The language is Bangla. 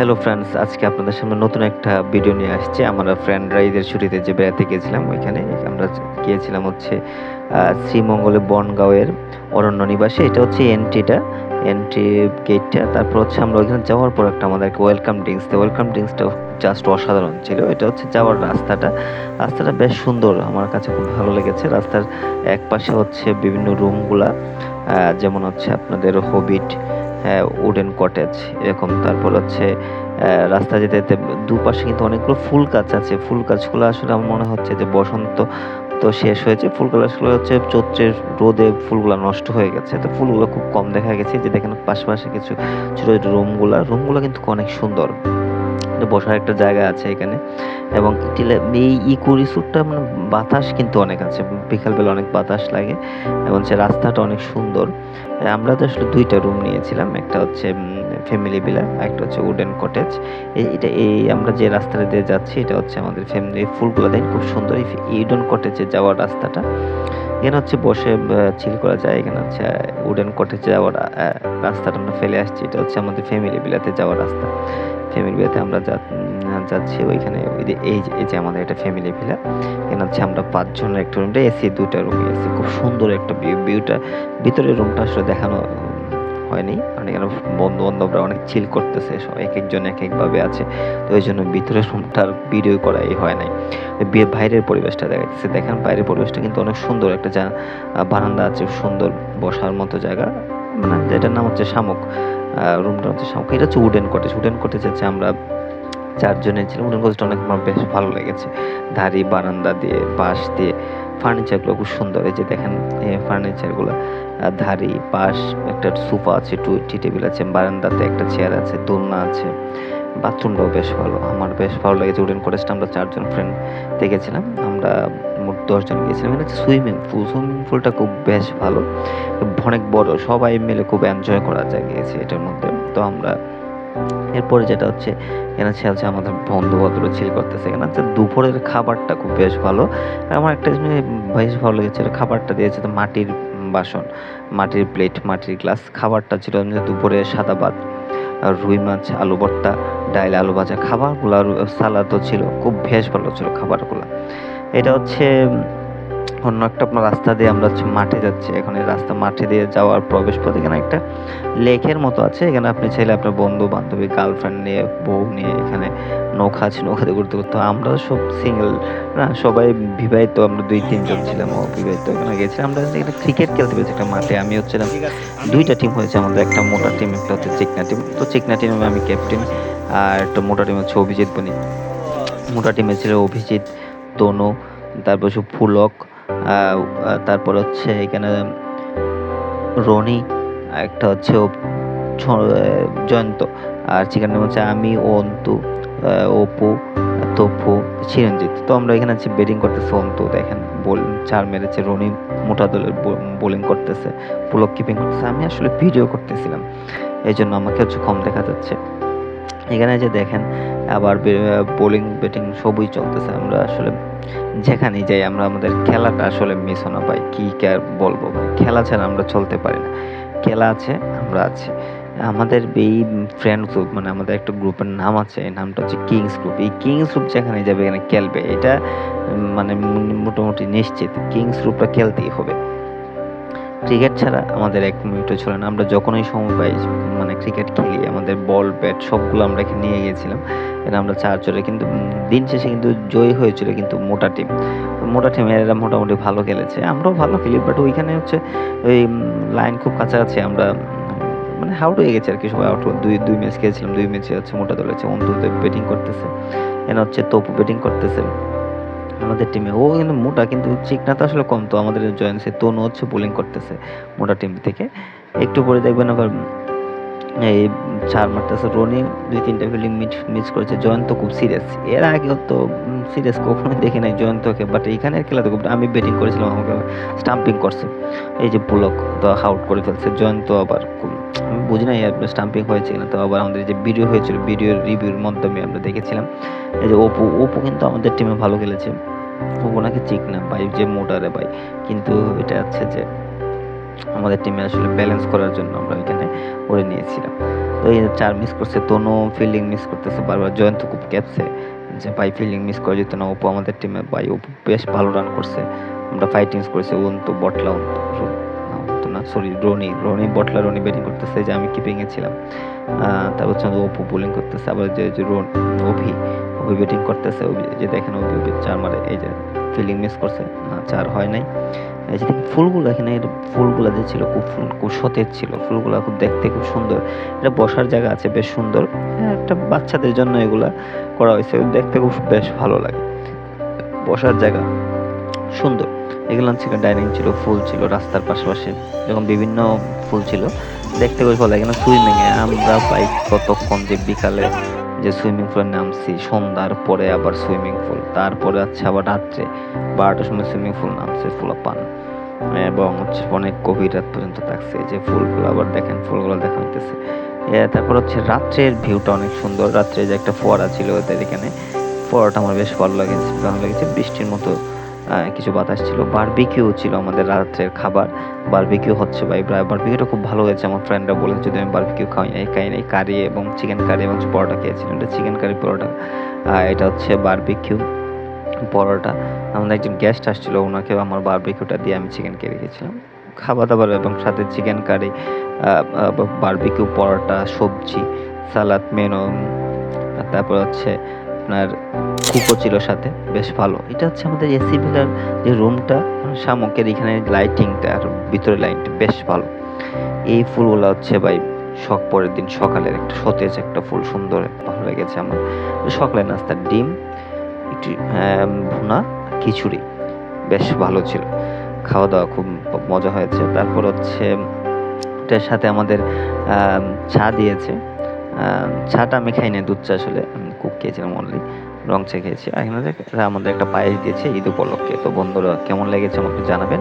হ্যালো ফ্রেন্ডস আজকে আপনাদের সামনে নতুন একটা ভিডিও নিয়ে আসছে। আমরা ফ্রেন্ডরা ঈদের ছুটিতে যে বেড়াতে গিয়েছিলাম, ওইখানে আমরা গিয়েছিলাম হচ্ছে শ্রীমঙ্গলে বনগাঁওয়ের অরণ্য নিবাসে। এটা হচ্ছে এন্ট্রিটা এন্ট্রি গেটটা তারপর হচ্ছে আমরা ওইখানে যাওয়ার পর একটা আমাদেরকে ওয়েলকাম ড্রিঙ্কস দেয় ওয়েলকাম ড্রিঙ্কসটা জাস্ট অসাধারণ ছিল। এটা হচ্ছে যাওয়ার রাস্তাটা। রাস্তাটা বেশ সুন্দর। আমার কাছে খুব ভালো লেগেছে। রাস্তার এক পাশে হচ্ছে বিভিন্ন রুমগুলা যেমন হচ্ছে আপনাদের হবিট উডেন কটেজ এরকম। তারপর হচ্ছে রাস্তা যেতে যেতে দুপাশে কিন্তু অনেকগুলো ফুল গাছ আছে। ফুল গাছগুলো আসলে আমার মনে হচ্ছে যে বসন্ত তো শেষ হয়েছে। ফুল গাছগুলো হচ্ছে চৈত্রের রোদে ফুলগুলো নষ্ট হয়ে গেছে। তো ফুলগুলো খুব কম দেখা গেছে। যে দেখেন পাশাপাশি কিছু ছোটো ছোটো রুমগুলো। রুমগুলো কিন্তু অনেক সুন্দর। বসার একটা জায়গা আছে এখানে। এবং এই ইকো রিসোর্টটা মানে বাতাস কিন্তু অনেক আছে, বিকালবেলা অনেক বাতাস লাগে এবং সে রাস্তাটা অনেক সুন্দর। আমরা তো আসলে দুইটা রুম নিয়েছিলাম, একটা হচ্ছে ফ্যামিলি ভিলা একটা হচ্ছে উডেন কটেজ এটা, এই আমরা যে রাস্তাটা দিয়ে যাচ্ছি, এটা হচ্ছে আমাদের ফ্যামিলি ফুলগুলো দেখেন খুব সুন্দর এই উডেন কটেজে যাওয়ার রাস্তাটা। এখানে হচ্ছে বসে চিল করা যায়। এখানে হচ্ছে উডেন কটেজ যাওয়ার রাস্তাটা আমরা ফেলে আসছি। এটা হচ্ছে আমাদের ফ্যামিলি বিলাতে যাওয়ার রাস্তা। ফ্যামিলি বিলাতে আমরা যা- যাচ্ছি ওইখানে। ওই যে, এই যে এই যে আমাদের একটা ফ্যামিলি ভিলা এখানে হচ্ছে আমরা পাঁচজনের একটা রুমটা এসি দুটা রুম এসি খুব সুন্দর একটা ভিউ ভিউটা ভিতরের রুমটা আসলে দেখানো হয়নি। কারণ এখানে বন্ধু বান্ধবরা অনেক চিল করতেছে, সব এক একজন এক একভাবে আছে। তো ওই জন্য ভিতরের রুমটার ভিডিও করাই হয় নাই। বিয়ে বাইরের পরিবেশটা দেখাচ্ছে দেখেন বাইরের পরিবেশটা কিন্তু অনেক সুন্দর। একটা যা বারান্দা আছে, সুন্দর বসার মতো জায়গা। মানে যেটার নাম হচ্ছে শামুক। রুমটা হচ্ছে শামুক। এটা হচ্ছে উডেন কটেজ উডেন কটেজ হচ্ছে আমরা চারজনের ছিলাম উডেন কটেজটা অনেক আমার বেশ ভালো লেগেছে। ধারি বারান্দা দিয়ে, বাঁশ দিয়ে। ফার্নিচারগুলো খুব সুন্দর। এই যে দেখেন ফার্নিচারগুলো ধারি, পাশ, একটা সোফা আছে, টু টি টেবিল আছে, বারান্দাতে একটা চেয়ার আছে, দোলনা আছে, বাথরুমটাও বেশ ভালো। আমার বেশ ভালো লেগেছে। উডেন কটেজটা আমরা চারজন ফ্রেন্ড দেখেছিলাম। আমরা মোট দশজন গিয়েছিলাম। এখানে সুইমিং পুল। সুইমিং পুলটা খুব বেশ ভালো। অনেক বড়। সবাই মিলে খুব এনজয় করা যায় গিয়েছে এটার মধ্যে। তো আমরা এরপরে যেটা হচ্ছে, এখানে হচ্ছে হচ্ছে আমাদের বন্ধু চিল করতেছে। এখানে হচ্ছে দুপুরের খাবারটা খুব বেশ ভালো। আমার একটা জিনিস বেশ ভালো লেগেছে খাবারটা দিয়েছে তো মাটির বাসন, মাটির প্লেট মাটির গ্লাস খাবারটা ছিল দুপুরে সাদা ভাত, আর রুই মাছ, আলু ভর্তা, ডাইল, আলু ভাজা। খাবারগুলো আর সালাদও ছিল, খুব বেশ ভালো ছিল খাবারগুলো। এটা হচ্ছে অন্য একটা আপনার রাস্তা দিয়ে আমরা হচ্ছে মাঠে যাচ্ছি। এখন এই রাস্তা মাঠে দিয়ে যাওয়ার প্রবেশ পথ এখানে একটা লেকের মতো আছে। এখানে আপনি চাইলে আপনার বন্ধু, বান্ধবী গার্লফ্রেন্ড নিয়ে, বউ নিয়ে এখানে নৌকা আছে নৌকাতে ঘুরতে ঘুরতে। আমরা সব সিঙ্গেল না, সবাই বিবাহিত, আমরা দুই, তিনজন ছিলাম, ও বিবাহিত এখানে গেছিলাম আমরা এখানে ক্রিকেট খেলতে পেরেছি একটা মাঠে। আমি হচ্ছিলাম দুইটা টিম হয়েছে আমাদের। একটা মোটা টিম একটা হচ্ছে চিকনা টিম তো চিকনা টিমে আমি ক্যাপ্টেন আর একটা মোটা টিম হচ্ছে অভিজিৎ বনি মোটা টিমে ছিল অভিজিৎ, তনু তারপর হচ্ছে ফুলক তারপর হচ্ছে এখানে রনি, একটা হচ্ছে জয়ন্ত, আর টিম হচ্ছে আমি, অন্তু অপু, তপু, চিরঞ্জিত। তো আমরা এখানে হচ্ছে ব্যাটিং করতেছে অন্তু, দেখেন, বল, চার মেরেছে, রনি মোটা দলের বোলিং করতেছে পুলক কিপিং করতেছে। আমি আসলে ভিডিও করতেছিলাম এই জন্য আমাকে হচ্ছে কম দেখা যাচ্ছে। এখানে যে দেখেন আবার বোলিং ব্যাটিং সবই চলতেছে। আমরা আসলে যেখানেই যাই, আমরা আমাদের খেলাটা আসলে মিস না পাই কি কে আর বলব ভাই? খেলা ছাড়া আমরা চলতে পারি না। খেলা আছে, আমরা আছি। আমাদের এই ফ্রেন্ড গ্রুপ মানে আমাদের একটা গ্রুপের নাম আছে, এই নামটা হচ্ছে কিংস গ্রুপ এই কিংস গ্রুপ যেখানে যাবে, এখানে খেলবে। এটা মানে মোটামুটি নিশ্চিত কিংস গ্রুপটা খেলতেই হবে। ক্রিকেট ছাড়া আমাদের এক মিনিটও ছিল না। আমরা যখনই সময় পাই মানে ক্রিকেট খেলি, আমাদের বল ব্যাট সবগুলো আমরা নিয়ে গিয়েছিলাম। এখানে আমরা চারজনে কিন্তু দিন শেষে কিন্তু জয়ী হয়েছিল কিন্তু মোটা টিম। মোটা টিম এরা মোটামুটি ভালো খেলেছে। আমরাও ভালো খেলি বাট ওইখানে হচ্ছে ওই লাইন খুব কাছাকাছি আমরা মানে আউট হয়ে গেছে আর কি সবাই আউট দুই দুই ম্যাচ খেয়েছিলাম দুই ম্যাচে হচ্ছে মোটা দল হচ্ছে অন্তুতে ব্যাটিং করতেছে। এখানে হচ্ছে তপু ব্যাটিং করতেছে। আমাদের টিমে ও কিন্তু মোটা, কিন্তু চিকনা তো আসলে কম। তো আমাদের জয়েন সে তনু হচ্ছে বোলিং করতেছে মোটা টিম থেকে। একটু পরে দেখবেন আবার এই চার মারতেছে। রনি দুই তিনটা ফিল্ডিং মিস মিস করেছে, জয়ন্ত খুব সিরিয়াস এর আগেও তো সিরিয়াস কখনোই দেখি নাই জয়ন্তকে বাট এখানের খেলাতে খুব আমি ব্যাটিং করেছিলাম, আমাকে স্টাম্পিং করছে। এই যে পুলক তো আউট করে ফেলছে, জয়ন্ত আবার খুব আমি বুঝি না স্টাম্পিং হয়েছে কিনা, তো আবার আমাদের যে ভিডিও হয়েছিল ভিডিওর রিভিউর মাধ্যমে আমরা দেখেছিলাম। এই যে অপু অপু কিন্তু আমাদের টিমে ভালো খেলেছে। অপু নাকি চিক না, ভাই, যে মোটারে ভাই। কিন্তু এটা হচ্ছে যে আমাদের টিমে আসলে ব্যালেন্স করার জন্য আমরা ওইখানে করে নিয়েছিলাম। তো এই চার মিস করছে, তনু ফিল্ডিং মিস করতেছে, বারবার জয়ন্ত খুব ক্যাপছে যে, ভাই ফিল্ডিং মিস করে যেত না অপু আমাদের টিমে ভাই, অপু বেশ ভালো রান করছে। আমরা ফাইটিংস করেছি, অন্তু, বটলা না সরি রনি রনি, বটলা, রনি ব্যাটিং করতেছে যে আমি কিপিংয়ে ছিলাম। তারপর হচ্ছে অপু বোলিং করতেছে, আবার যে রন, অভি অভি ব্যাটিং করতেছে যে দেখেন অভি, চার মারে, এই যে ফিল্ডিং মিস করছে। না চার হয় নাই। এই যে ফুলগুলো এখানে ফুলগুলো যে ছিল খুব ফুল খুব সতেজ ছিল। ফুলগুলো খুব দেখতে খুব সুন্দর। এটা বসার জায়গা আছে বেশ সুন্দর। হ্যাঁ, একটা বাচ্চাদের জন্য এগুলা করা হয়েছে। দেখতে খুব বেশ ভালো লাগে। বসার জায়গা সুন্দর। এগুলো হচ্ছে ডাইনিং ছিল ফুল ছিল রাস্তার পাশাপাশি। এরকম বিভিন্ন ফুল ছিল। দেখতে খুব ভালো লাগে। না সুইমিংয়ে আমরা পাই কতক্ষণ যে বিকালে। যে সুইমিং পুলে নামছি, সন্ধ্যার পরে আবার সুইমিং পুল, তারপরে আছে আবার রাত্রে বারোটার সময় সুইমিং পুল নামছে ফুল পান এবং হচ্ছে অনেক গভীর রাত পর্যন্ত থাকছে যে ফুলগুলো আবার দেখেন, ফুলগুলো দেখা হইতেছে তারপর হচ্ছে রাত্রের ভিউটা অনেক সুন্দর, রাত্রে যে একটা ফোয়ারা ছিল ওদের এখানে, ফোয়ারাটা আমার বেশ ভালো লাগে ভালো লেগেছে, বৃষ্টির মতো কিছু বাতাস ছিল বারবিকিউ ছিল আমাদের রাত্রের খাবার। বারবিকিউ হচ্ছে ভাই বারবিকিউটা খুব ভালো হয়েছে। আমার ফ্রেন্ডরা বলেছে, যদি আমি বারবিকিউ খাই নাই খাই নাই কারি এবং চিকেন কারি এবং পরোটা খেয়েছিলাম। এটা চিকেন কারি পরোটা। এটা হচ্ছে বারবিকিউ পরোটা। আমাদের একজন গেস্ট আসছিল ওনাকে আমার বারবিকিউটা দিয়ে আমি চিকেন কারি খেয়েছিলাম খাবার দাবার এবং সাথে চিকেন কারি বারবিকিউ পরোটা, সবজি, সালাদ, মেনু। তারপর হচ্ছে আপনার কুকো ছিল সাথে বেশ ভালো। এটা হচ্ছে আমাদের এসি ভিলার যে রুমটা শামুকের এখানে লাইটিংটা আর ভিতরে লাইটটা বেশ ভালো। এই ফুলগুলো হচ্ছে ভাই শখ পরের দিন সকালের একটা সতেজ একটা ফুল সুন্দর ভালো লেগেছে আমার। সকালের নাস্তার ডিম একটু ভুনা খিচুড়ি বেশ ভালো ছিল। খাওয়া দাওয়া খুব মজা হয়েছে। তারপর হচ্ছে এটার সাথে আমাদের আম, চা দিয়েছে। চাটা আমি খাই না দুধ চা আসলে আমি কুক খেয়েছিলাম অনলি রং চেখেছি আর এখানে দেখ- আমাদের একটা পায়েস দিয়েছে ঈদ উপলক্ষে। তো বন্ধুরা, কেমন লেগেছে আমাকে জানাবেন।